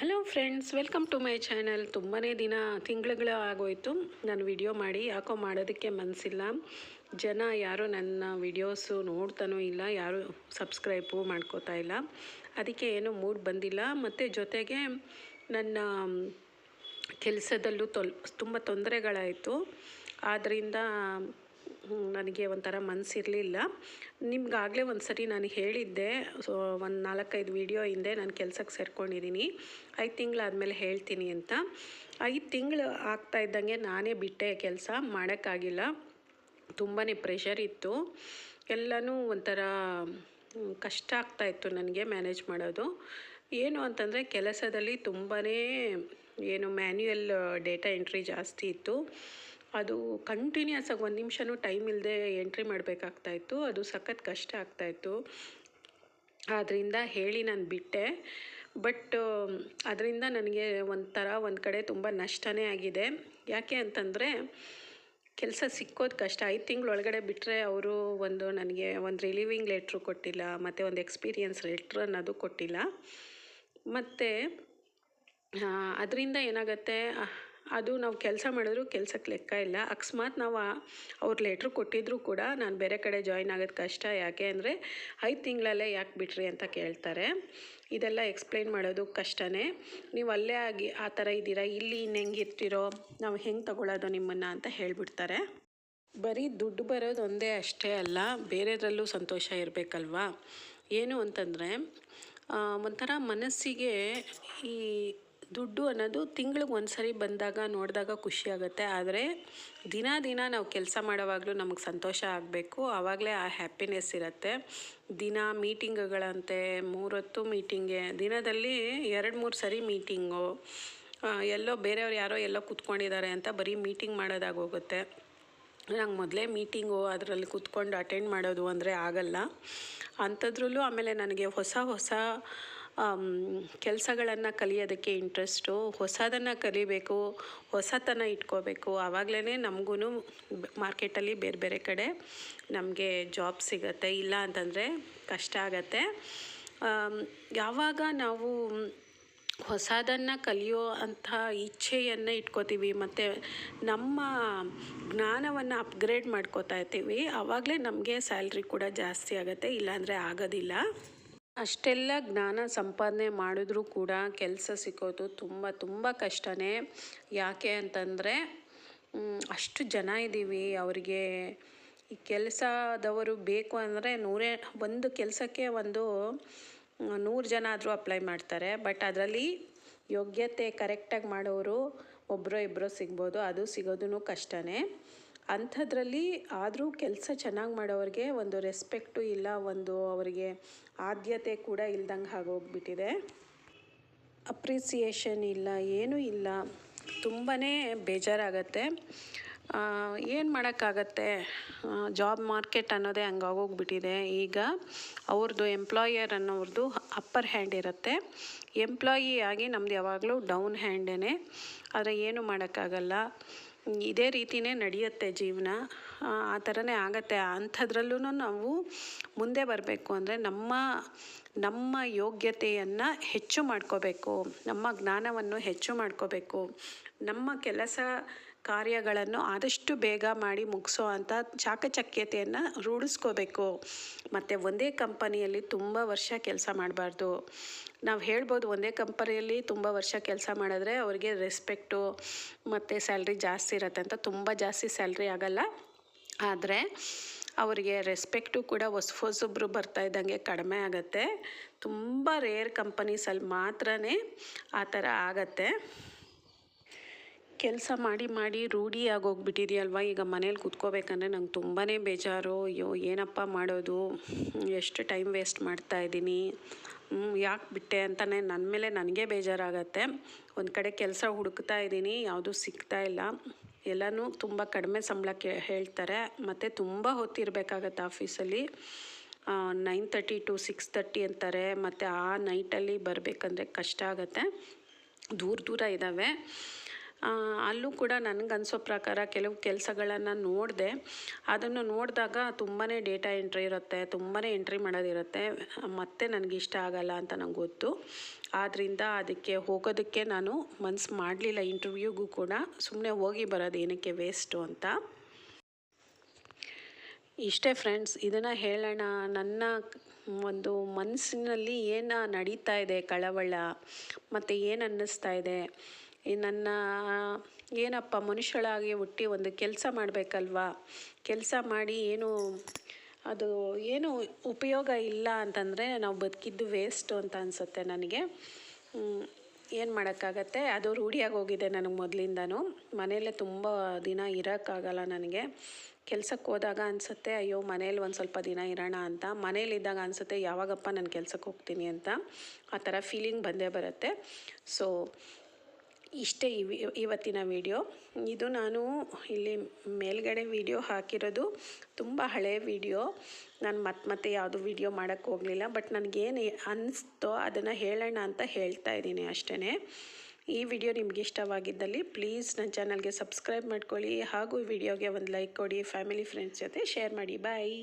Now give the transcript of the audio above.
Hello friends welcome to my channel ತುಂಬಾ ದಿನ, ತಿಂಗಳುಗಳು ಆಗೋಯ್ತು. ನಾನು ವಿಡಿಯೋ ಮಾಡಿ, ಯಾಕೋ ಮಾಡೋದಕ್ಕೆ ಮನಸ್ಸಿಲ್ಲ ಜನ ಯಾರೂ ನನ್ನ ವಿಡಿಯೋಸು ನೋಡ್ತಾನೂ ಇಲ್ಲ, ಯಾರೂ ಸಬ್ಸ್ಕ್ರೈಬು ಮಾಡ್ಕೋತಾ ಇಲ್ಲ. ಅದಕ್ಕೆ ಏನೂ ಮೂಡ್ ಬಂದಿಲ್ಲ. ಮತ್ತು ಜೊತೆಗೆ ನನ್ನ ಕೆಲಸದಲ್ಲೂ ತೊಲ್, ತುಂಬ ತೊಂದರೆಗಳಾಯಿತು. ಆದ್ದರಿಂದ ನನಗೆ ಒಂಥರ ಮನಸ್ಸಿರಲಿಲ್ಲ ನಿಮ್ಗಾಗಲೇ ಒಂದು ಸರಿ ನಾನು ಹೇಳಿದ್ದೆ, ಸೊ ಒಂದು ನಾಲ್ಕೈದು ವೀಡಿಯೋ ಹಿಂದೆ ನಾನು ಕೆಲ್ಸಕ್ಕೆ ಸೇರ್ಕೊಂಡಿದ್ದೀನಿ ಐದು ತಿಂಗಳಾದಮೇಲೆ ಹೇಳ್ತೀನಿ ಅಂತ. ಐದು ತಿಂಗಳು ಆಗ್ತಾ ಇದ್ದಂಗೆ ನಾನೇ ಬಿಟ್ಟೆ ಕೆಲಸ ಮಾಡೋಕ್ಕಾಗಿಲ್ಲ. ತುಂಬಾ ಪ್ರೆಷರ್ ಇತ್ತು. ಎಲ್ಲನೂ ಒಂಥರ ಕಷ್ಟ ಕಷ್ಟ ಆಗ್ತಾಯಿತ್ತು ನನಗೆ ಮ್ಯಾನೇಜ್ ಮಾಡೋದು. ಏನು ಅಂತಂದರೆ ಕೆಲಸದಲ್ಲಿ ತುಂಬಾ ಏನು ಮ್ಯಾನ್ಯುಯಲ್ ಡೇಟಾ ಎಂಟ್ರಿ ಜಾಸ್ತಿ ಇತ್ತು. ಅದು ಕಂಟಿನ್ಯೂಸ್ ಆಗಿ ಒಂದು ನಿಮಿಷನೂ ಟೈಮ್ ಇಲ್ಲದೆ ಎಂಟ್ರಿ ಮಾಡಬೇಕಾಗ್ತಾಯಿತ್ತು ಅದು ಸಖತ್ ಕಷ್ಟ ಆಗ್ತಾಯಿತ್ತು ಆದ್ದರಿಂದ ಹೇಳಿ ನಾನು ಬಿಟ್ಟೆ. ಬಟ್ ಅದರಿಂದ ನನಗೆ ಒಂಥರ ಒಂದು ಕಡೆ ತುಂಬ ನಷ್ಟನೇ ಆಗಿದೆ. ಯಾಕೆ ಅಂತಂದರೆ, ಕೆಲಸ ಸಿಕ್ಕೋದು ಕಷ್ಟ. ಐದು ತಿಂಗಳೊಳಗಡೆ ಬಿಟ್ಟರೆ ಅವರು ಒಂದು ನನಗೆ ಒಂದು ರಿಲೀವಿಂಗ್ ಲೆಟ್ರು ಕೊಟ್ಟಿಲ್ಲ, ಮತ್ತು ಒಂದು ಎಕ್ಸ್ಪೀರಿಯನ್ಸ್ ಲೆಟ್ರ್ ಅನ್ನೋದು ಕೊಟ್ಟಿಲ್ಲ. ಮತ್ತು ಅದರಿಂದ ಏನಾಗುತ್ತೆ ಅದು ನಾವು ಕೆಲಸ ಮಾಡಿದ್ರು ಕೆಲ್ಸಕ್ಕೆ ಲೆಕ್ಕ ಇಲ್ಲ. ಅಕಸ್ಮಾತ್ ನಾವು ಅವ್ರು ಲೆಟ್ರ್ ಕೊಟ್ಟಿದ್ರು ಕೂಡ ನಾನು ಬೇರೆ ಕಡೆ ಜಾಯ್ನ್ ಆಗೋದು ಕಷ್ಟ ಯಾಕೆ ಅಂದರೆ ಐದು ತಿಂಗಳಲ್ಲೇ ಯಾಕೆ ಬಿಟ್ರಿ ಅಂತ ಕೇಳ್ತಾರೆ. ಇದೆಲ್ಲ ಎಕ್ಸ್ಪ್ಲೈನ್ ಮಾಡೋದು ಕಷ್ಟನೇ. ನೀವು ಅಲ್ಲೇ ಆಗಿ ಆ ಥರ ಇದ್ದೀರಾ? ಇಲ್ಲಿ ಇನ್ನು ಇರ್ತಿರೋ? ನಾವು ಹೆಂಗೆ ತಗೊಳ್ಳೋದು ನಿಮ್ಮನ್ನು ಅಂತ ಹೇಳಿಬಿಡ್ತಾರೆ. ಬರೀ ದುಡ್ಡು ಬರೋದು ಒಂದೇ ಅಷ್ಟೇ ಅಲ್ಲ, ಬೇರೆದ್ರಲ್ಲೂ ಸಂತೋಷ ಇರಬೇಕಲ್ವಾ? ಏನು ಅಂತಂದರೆ ಒಂಥರ ಮನಸ್ಸಿಗೆ ಈ ದುಡ್ಡು ಅನ್ನೋದು ತಿಂಗಳಿಗೆ ಒಂದು ಸರಿ ಬಂದಾಗ ನೋಡಿದಾಗ ಖುಷಿ ಆಗುತ್ತೆ. ಆದರೆ ದಿನ ದಿನ ನಾವು ಕೆಲಸ ಮಾಡೋವಾಗಲೂ ನಮಗೆ ಸಂತೋಷ ಆಗಬೇಕು. ಆವಾಗಲೇ ಆ ಹ್ಯಾಪಿನೆಸ್ ಇರುತ್ತೆ. ದಿನ ಮೀಟಿಂಗ್ಗಳಂತೆ ಮೂರೊತ್ತು ಮೀಟಿಂಗೆ ದಿನದಲ್ಲಿ ಎರಡು ಮೂರು ಸರಿ ಮೀಟಿಂಗು ಎಲ್ಲೋ ಬೇರೆಯವ್ರು ಯಾರೋ ಎಲ್ಲೋ ಕೂತ್ಕೊಂಡಿದ್ದಾರೆ ಅಂತ ಬರೀ ಮೀಟಿಂಗ್ ಮಾಡೋದಾಗೋಗುತ್ತೆ ನಂಗೆ ಮೊದಲೇ ಮೀಟಿಂಗು ಅದರಲ್ಲಿ ಕೂತ್ಕೊಂಡು ಅಟೆಂಡ್ ಮಾಡೋದು ಅಂದರೆ ಆಗಲ್ಲ. ಅಂಥದ್ರಲ್ಲೂ ಆಮೇಲೆ ನನಗೆ ಹೊಸ ಹೊಸ ಕೆಲಸಗಳನ್ನು ಕಲಿಯೋದಕ್ಕೆ ಇಂಟ್ರೆಸ್ಟು ಹೊಸದನ್ನು ಕಲಿಬೇಕು, ಹೊಸತನ ಇಟ್ಕೋಬೇಕು. ಆವಾಗಲೇ ನಮಗೂ ಮಾರ್ಕೆಟಲ್ಲಿ ಬೇರೆ ಬೇರೆ ಕಡೆ ನಮಗೆ ಜಾಬ್ ಸಿಗತ್ತೆ. ಇಲ್ಲ ಅಂತಂದರೆ ಕಷ್ಟ ಆಗತ್ತೆ. ಯಾವಾಗ ನಾವು ಹೊಸದನ್ನು ಕಲಿಯೋ ಅಂಥ ಇಚ್ಛೆಯನ್ನು ಇಟ್ಕೋತೀವಿ ಮತ್ತು ನಮ್ಮ ಜ್ಞಾನವನ್ನು ಅಪ್ಗ್ರೇಡ್ ಮಾಡ್ಕೋತಾ ಇರ್ತೀವಿ ಆವಾಗಲೇ ನಮಗೆ ಸ್ಯಾಲ್ರಿ ಕೂಡ ಜಾಸ್ತಿ ಆಗುತ್ತೆ. ಇಲ್ಲಾಂದರೆ ಆಗೋದಿಲ್ಲ. ಅಷ್ಟೆಲ್ಲ ಜ್ಞಾನ ಸಂಪಾದನೆ ಮಾಡಿದ್ರೂ ಕೂಡ ಕೆಲಸ ಸಿಕ್ಕೋದು ತುಂಬ ತುಂಬ ಕಷ್ಟನೇ. ಯಾಕೆ ಅಂತಂದರೆ ಅಷ್ಟು ಜನ ಇದ್ದೀವಿ ಅವರಿಗೆ. ಈ ಕೆಲಸದವರು ಬೇಕು ಅಂದರೆ ನೂರೇ, ಒಂದು ಕೆಲಸಕ್ಕೆ ಒಂದು ನೂರು ಜನ ಆದರೂ ಅಪ್ಲೈ ಮಾಡ್ತಾರೆ. ಬಟ್ ಅದರಲ್ಲಿ ಯೋಗ್ಯತೆ ಕರೆಕ್ಟಾಗಿ ಮಾಡೋರು ಒಬ್ಬರೋ ಇಬ್ಬರೋ ಸಿಗ್ಬೋದು. ಅದು ಸಿಗೋದೂ ಕಷ್ಟನೇ. ಅಂಥದ್ರಲ್ಲಿ ಆದರೂ ಕೆಲಸ ಚೆನ್ನಾಗಿ ಮಾಡೋವ್ರಿಗೆ ಒಂದು ರೆಸ್ಪೆಕ್ಟು ಇಲ್ಲ, ಒಂದು ಅವರಿಗೆ ಆದ್ಯತೆ ಕೂಡ ಇಲ್ದಂಗೆ ಆಗೋಗ್ಬಿಟ್ಟಿದೆ. ಅಪ್ರಿಸಿಯೇಷನ್ ಇಲ್ಲ, ಏನೂ ಇಲ್ಲ. ತುಂಬಾ ಬೇಜಾರಾಗತ್ತೆ. ಏನು ಮಾಡೋಕ್ಕಾಗತ್ತೆ? ಜಾಬ್ ಮಾರ್ಕೆಟ್ ಅನ್ನೋದೇ ಹಂಗಾಗೋಗ್ಬಿಟ್ಟಿದೆ ಈಗ ಅವ್ರದ್ದು ಎಂಪ್ಲಾಯರ್ ಅನ್ನೋರ್ದು ಅಪ್ಪರ್ ಹ್ಯಾಂಡ್ ಇರುತ್ತೆ. ಎಂಪ್ಲಾಯಿ ಆಗಿ ನಮ್ದು ಯಾವಾಗಲೂ ಡೌನ್ ಹ್ಯಾಂಡೇ ಆದರೆ ಏನು ಮಾಡೋಕ್ಕಾಗಲ್ಲ. ಇದೇ ರೀತಿಯೇ ನಡೆಯುತ್ತೆ ಜೀವನ. ಆ ಆ ಥರನೇ ಆಗತ್ತೆ. ಅಂಥದ್ರಲ್ಲೂ ನಾವು ಮುಂದೆ ಬರಬೇಕು ಅಂದರೆ ನಮ್ಮ ನಮ್ಮ ಯೋಗ್ಯತೆಯನ್ನು ಹೆಚ್ಚು ಮಾಡ್ಕೋಬೇಕು. ನಮ್ಮ ಜ್ಞಾನವನ್ನು ಹೆಚ್ಚು ಮಾಡ್ಕೋಬೇಕು. ನಮ್ಮ ಕೆಲಸ ಕಾರ್ಯಗಳನ್ನು ಆದಷ್ಟು ಬೇಗ ಮಾಡಿ ಮುಗಿಸೋ ಅಂಥ ಚಾಕಚಕ್ಯತೆಯನ್ನು ರೂಢಿಸ್ಕೋಬೇಕು. ಮತ್ತು ಒಂದೇ ಕಂಪನಿಯಲ್ಲಿ ತುಂಬ ವರ್ಷ ಕೆಲಸ ಮಾಡಬಾರ್ದು. ನಾವು ಹೇಳ್ಬೋದು ಒಂದೇ ಕಂಪನಿಯಲ್ಲಿ ತುಂಬ ವರ್ಷ ಕೆಲಸ ಮಾಡಿದ್ರೆ ಅವರಿಗೆ ರೆಸ್ಪೆಕ್ಟು ಮತ್ತು ಸ್ಯಾಲ್ರಿ ಜಾಸ್ತಿ ಇರುತ್ತೆ ಅಂತ ತುಂಬ ಜಾಸ್ತಿ ಸ್ಯಾಲ್ರಿ ಆಗಲ್ಲ. ಆದರೆ ಅವರಿಗೆ ರೆಸ್ಪೆಕ್ಟು ಕೂಡ ಹೊಸ ಹೊಸೊಬ್ಬರು ಬರ್ತಾ ಇದ್ದಂಗೆ ಕಡಿಮೆ ಆಗುತ್ತೆ. ತುಂಬ ರೇರ್ ಕಂಪನೀಸಲ್ಲಿ ಮಾತ್ರ ಆ ಥರ ಆಗತ್ತೆ. ಕೆಲಸ ಮಾಡಿ ಮಾಡಿ ರೂಢಿ ಆಗೋಗ್ಬಿಟ್ಟಿದೆಯಲ್ವ? ಈಗ ಮನೇಲಿ ಕೂತ್ಕೋಬೇಕಂದ್ರೆ ನಂಗೆ ತುಂಬಾ ಬೇಜಾರು. ಅಯ್ಯೋ, ಏನಪ್ಪ ಮಾಡೋದು? ಎಷ್ಟು ಟೈಮ್ ವೇಸ್ಟ್ ಮಾಡ್ತಾ ಇದ್ದೀನಿ? ಯಾಕೆ ಬಿಟ್ಟೆ ಅಂತಲೇ ನನ್ನ ಮೇಲೆ ನನಗೆ ಬೇಜಾರಾಗತ್ತೆ. ಒಂದು ಕಡೆ ಕೆಲಸ ಹುಡುಕ್ತಾ ಇದ್ದೀನಿ, ಯಾವುದೂ ಸಿಗ್ತಾ ಇಲ್ಲ. ಎಲ್ಲನೂ ತುಂಬ ಕಡಿಮೆ ಸಂಬಳಕ್ಕೆ ಹೇಳ್ತಾರೆ. ಮತ್ತು ತುಂಬ ಹೊತ್ತಿರಬೇಕಾಗತ್ತೆ ಆಫೀಸಲ್ಲಿ. Nine thirty to six thirty ಅಂತಾರೆ. ಮತ್ತು ಆ ನೈಟಲ್ಲಿ ಬರಬೇಕಂದ್ರೆ ಕಷ್ಟ ಆಗುತ್ತೆ. ದೂರ ದೂರ ಇದ್ದಾವೆ ಅಲ್ಲೂ ಕೂಡ ನನಗನ್ಸೋ ಪ್ರಕಾರ ಕೆಲವು ಕೆಲಸಗಳನ್ನು ನೋಡಿದೆ, ಅದನ್ನು ನೋಡಿದಾಗ ತುಂಬಾ ಡೇಟಾ ಎಂಟ್ರಿ ಇರುತ್ತೆ ತುಂಬಾ ಎಂಟ್ರಿ ಮಾಡೋದಿರುತ್ತೆ, ಮತ್ತೆ ನನಗೆ ಇಷ್ಟ ಆಗಲ್ಲ ಅಂತ ನಂಗೆ ಗೊತ್ತು. ಆದ್ದರಿಂದ ಅದಕ್ಕೆ ಹೋಗೋದಕ್ಕೆ ನಾನು ಮನ್ಸು ಮಾಡಲಿಲ್ಲ ಇಂಟರ್ವ್ಯೂಗೂ ಕೂಡ ಸುಮ್ಮನೆ ಹೋಗಿ ಬರೋದು ಏನಕ್ಕೆ ವೇಸ್ಟು ಅಂತ. ಇಷ್ಟೇ ಫ್ರೆಂಡ್ಸ್, ಇದನ್ನು ಹೇಳೋಣ. ನನ್ನ ಒಂದು ಮನಸ್ಸಿನಲ್ಲಿ ಏನು ನಡೀತಾ ಇದೆ, ಕಳವಳ, ಮತ್ತು ಏನು ಅನ್ನಿಸ್ತಾ ಇದೆ? ನನ್ನ, ಏನಪ್ಪ, ಮನುಷ್ಯಳಾಗಿ ಹುಟ್ಟಿ ಒಂದು ಕೆಲಸ ಮಾಡಬೇಕಲ್ವಾ? ಕೆಲಸ ಮಾಡಿ ಏನು, ಅದು ಏನು ಉಪಯೋಗ ಇಲ್ಲ ಅಂತಂದರೆ ನಾವು ಬದುಕಿದ್ದು ವೇಸ್ಟು ಅಂತ ಅನಿಸುತ್ತೆ ನನಗೆ. ಏನು ಮಾಡೋಕ್ಕಾಗತ್ತೆ? ಅದು ರೂಢಿಯಾಗಿ ಹೋಗಿದೆ ನನಗೆ ಮೊದಲಿಂದನೂ. ಮನೆಯಲ್ಲೇ ತುಂಬ ದಿನ ಇರೋಕ್ಕಾಗಲ್ಲ ನನಗೆ. ಕೆಲ್ಸಕ್ಕೆ ಹೋದಾಗ ಅನಿಸುತ್ತೆ, ಅಯ್ಯೋ ಮನೇಲಿ ಒಂದು ಸ್ವಲ್ಪ ದಿನ ಇರೋಣ ಅಂತ. ಮನೇಲಿದ್ದಾಗ ಅನಿಸುತ್ತೆ, ಯಾವಾಗಪ್ಪ ನಾನು ಕೆಲ್ಸಕ್ಕೆ ಹೋಗ್ತೀನಿ ಅಂತ. ಆ ಥರ ಫೀಲಿಂಗ್ ಬಂದೇ ಬರುತ್ತೆ. ಸೊ ಇಷ್ಟೇ ಇವಿ ಇವತ್ತಿನ ವಿಡಿಯೋ. ಇದು ನಾನು ಇಲ್ಲಿ ಮೇಲ್ಗಡೆ ವಿಡಿಯೋ ಹಾಕಿರೋದು ತುಂಬ ಹಳೆ ವಿಡಿಯೋ. ನಾನು ಮತ್ತೆ ಮತ್ತೆ ಯಾವುದು ವಿಡಿಯೋ ಮಾಡೋಕ್ಕೆ ಹೋಗಲಿಲ್ಲ, ಬಟ್ ನನಗೇನು ಅನ್ನಿಸ್ತೋ ಅದನ್ನು ಹೇಳೋಣ ಅಂತ ಹೇಳ್ತಾ ಇದ್ದೀನಿ ಅಷ್ಟೇ ಈ ವಿಡಿಯೋ ನಿಮಗೆ ಇಷ್ಟವಾಗಿದ್ದಲ್ಲಿ ಪ್ಲೀಸ್ ನನ್ನ ಚಾನಲ್ಗೆ ಸಬ್ಸ್ಕ್ರೈಬ್ ಮಾಡ್ಕೊಳ್ಳಿ ಹಾಗೂ ಈ ವಿಡಿಯೋಗೆ ಒಂದು ಲೈಕ್ ಕೊಡಿ, ಫ್ಯಾಮಿಲಿ, ಫ್ರೆಂಡ್ಸ್ ಜೊತೆ ಶೇರ್ ಮಾಡಿ, ಬಾಯ್.